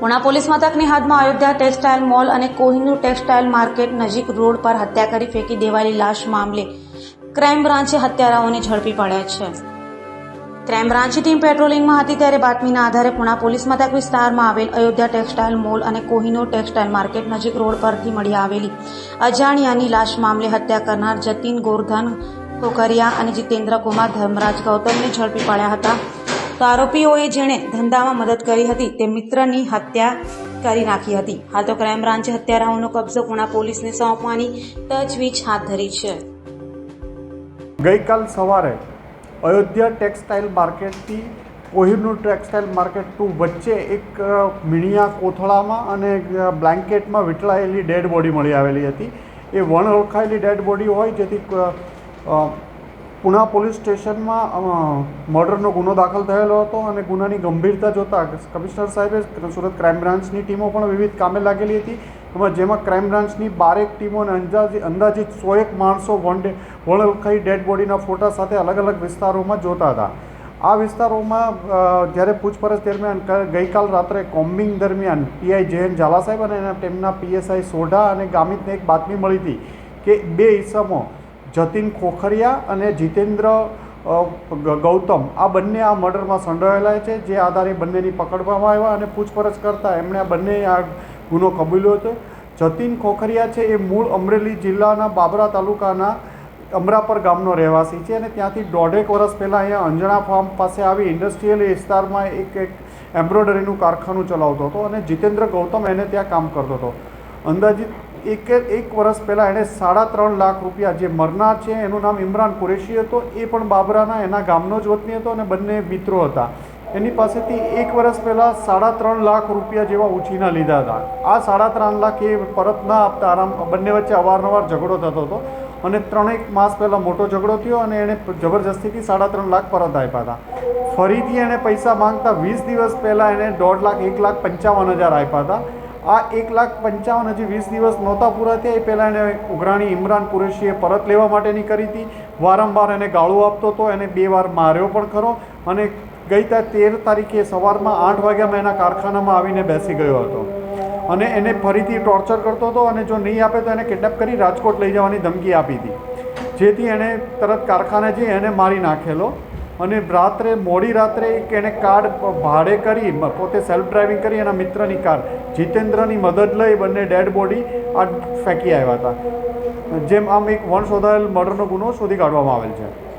Police મથકની હદમાં Ayodhya textile mall અને Kohinoor textile market નજીક રોડ પર હત્યા કરી ફેંકી દેવાયેલી લાશ મામલે ક્રાઇમ બ્રાન્ચે હત્યારાઓને ઝડપી પડ્યા છે. ક્રાઇમ બ્રાન્ચની ટીમ પેટ્રોલિંગમાં હતી ત્યારે બાતમીના આધારે પુણા પોલીસ મથક વિસ્તારમાં આવેલ અયોધ્યા ટેક્સટાઇલ મોલ અને કોહિનૂર ટેક્સટાઇલ માર્કેટ નજીક રોડ પરથી મળી આવેલી અજાણ્યાની લાશ મામલે હત્યા કરનાર જતીન ગોરધન કોકરિયા અને જીતેન્દ્ર કુમાર ધર્મરાજ ગૌતમને ઝડપી પડ્યા હતા. તો આરોપીઓએ જેણે ધંધામાં મદદ કરી હતી, તે મિત્રની હત્યા કરી નાખી હતી. હાલ તો ક્રાઇમ બ્રાન્ચે હત્યારાઓનો કબજો પુણા પોલીસને સોંપવાની તજવીજ હાથ ધરી છે. ગઈકાલ સવારે અયોધ્યા ટેક્સટાઇલ માર્કેટથી કોહિરનું ટેક્સટાઇલ માર્કેટ ટુ વચ્ચે એક મીણિયા કોથળામાં અને બ્લેન્કેટમાં વીંટળાયેલી ડેડ બોડી મળી આવેલી હતી. એ વણ ઓળખાયેલી ડેડ બોડી હોય, જેથી પુણા પોલીસ સ્ટેશનમાં મર્ડરનો ગુનો દાખલ થયેલો હતો અને ગુનાની ગંભીરતા જોતાં કમિશનર સાહેબે સુરત ક્રાઇમ બ્રાન્ચની ટીમો પણ વિવિધ કામે લાગેલી હતી. એમાં જેમાં ક્રાઇમ બ્રાન્ચની બારેક ટીમો અને અંદાજિત અંદાજિત સોએક માણસો વન ડે વણલખાઈ ડેડ બોડીના ફોટા સાથે અલગ અલગ વિસ્તારોમાં જોતા હતા. આ વિસ્તારોમાં જ્યારે પૂછપરછ દરમિયાન ગઈકાલ રાત્રે કોમ્બિંગ દરમિયાન પીઆઈ જયંત ઝાલા સાહેબ અને તેમના પીએસઆઈ સોઢા અને ગામિતને એક બાતમી મળી હતી કે બે ઈસમો જતીન ખોખરિયા અને જીતેન્દ્ર ગૌતમ આ બંને આ મર્ડરમાં સંડોવાયેલા છે. જે આધારે બંનેની પકડવામાં આવ્યા અને પૂછપરછ કરતાં એમણે આ બંને આ ગુનો કબૂલ્યો હતો. જતીન ખોખરિયા છે એ મૂળ અમરેલી જિલ્લાના બાબરા તાલુકાના અમરાપર ગામનો રહેવાસી છે અને ત્યાંથી દોઢેક વર્ષ પહેલાં અહીંયા અંજણા ફાર્મ પાસે આવી ઇન્ડસ્ટ્રીયલ વિસ્તારમાં એક એક એમ્બ્રોઇડરીનું કારખાનું ચલાવતો હતો અને જીતેન્દ્ર ગૌતમ એને ત્યાં કામ કરતો હતો. અંદાજિત એક એક વર્ષ પહેલાં એણે સાડા ત્રણ લાખ રૂપિયા જે મરનાર છે, એનું નામ ઇમરાન કુરેશી હતો, એ પણ બાબરાના, એના ગામનો જ વતની હતો અને બંને મિત્રો હતા. એની પાસેથી એક વર્ષ પહેલાં સાડા ત્રણ લાખ રૂપિયા જેવા ઉછીના લીધા હતા. આ સાડા ત્રણ લાખ એ પરત ના આપતા આરામ, બંને વચ્ચે અવારનવાર ઝઘડો થતો હતો અને ત્રણેક માસ પહેલાં મોટો ઝઘડો થયો અને એણે જબરજસ્તીથી સાડા ત્રણ લાખ પરત આપ્યા હતા. ફરીથી એણે પૈસા માંગતા વીસ દિવસ પહેલાં એણે દોઢ લાખ, એક લાખ પંચાવન હજાર આપ્યા હતા. આ એક લાખ પંચાવન હજી વીસ દિવસ નહોતા પૂરા થયા. એ પહેલાં એણે ઉઘરાણી ઇમરાન કુરેશીએ પરત લેવા માટેની કરી હતી. વારંવાર એને ગાળો આપતો હતો. એને બે વાર માર્યો પણ ખરો. અને ગઈ તેર તારીખે સવારમાં આઠ વાગ્યામાં એના કારખાનામાં આવીને બેસી ગયો હતો. અને એને ફરીથી ટોર્ચર કરતો હતો અને જો નહીં આપે તો એને કિડનેપ કરી રાજકોટ લઈ જવાની ધમકી આપી હતી. જેથી એણે તરત કારખાને જઈ એને મારી નાખેલો. અને રાત્રે, મોડી રાત્રે એક એણે કાર ભાડે કરી પોતે સેલ્ફ ડ્રાઇવિંગ કરી એના મિત્રની કાર, જીતેન્દ્રની મદદ લઈ બંને ડેડ બોડી આ ફેંકી આવ્યા હતા. જેમ આમ એક વણ શોધાયેલ મર્ડરનો ગુનો શોધી કાઢવામાં આવેલ છે.